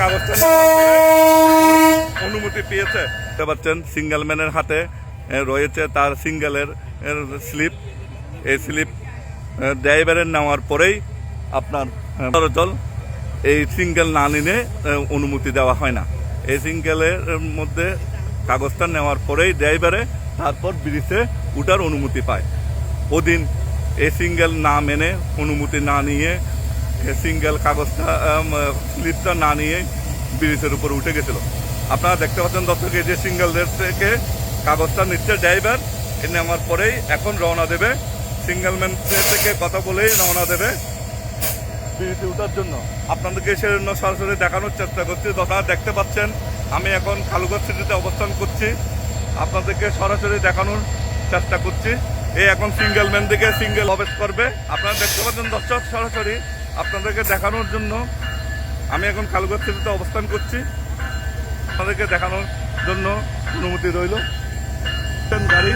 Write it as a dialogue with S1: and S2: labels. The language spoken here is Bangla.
S1: কাগজটা অনুমতি পেয়েছে। দেখতে পাচ্ছেন সিঙ্গেল ম্যানের হাতে রয়েছে তার সিঙ্গেলের স্লিপ এই স্লিপ ড্রাইভারের নেওয়ার পরেই আপনার চলাচল এই সিঙ্গেল না নিলে অনুমতি দেওয়া হয় না। এই সিঙ্গেলের মধ্যে কাগজটা নেওয়ার পরেই ড্রাইভারে তারপর ব্রিজে উঠার অনুমতি পায়। ওদিন এই সিঙ্গেল না মেনে, অনুমতি না নিয়ে সিঙ্গেল কাগজটা স্লিপটা না নিয়ে ব্রিজের উপর উঠে গেছিল। আপনারা দেখতে পাচ্ছেন দর্শক, এই যে সিঙ্গেলদের থেকে কাগজটা নিচ্ছে ড্রাইভার, এ নেওয়ার পরেই এখন রওনা দেবে সিঙ্গেল ম্যান থেকে কথা বলেই রওনা দেবে ব্রিজে ওঠার জন্য। আপনাদেরকে সেজন্য সরাসরি দেখানোর চেষ্টা করছি। আপনারা দেখতে পাচ্ছেন, আমি এখন কালুগঞ্জ সিটিতে অবস্থান করছি। আপনাদেরকে সরাসরি দেখানোর চেষ্টা করছি। এই এখন সিঙ্গেল ম্যান থেকে সিঙ্গেল প্রবেশ করবে। আপনারা দেখতে পাচ্ছেন দর্শক, সরাসরি আপনাদেরকে দেখানোর জন্য আমি এখন সিটিতে অবস্থান করছি। আপনাদেরকে দেখানোর জন্য অনুমতি রইল। গাড়ি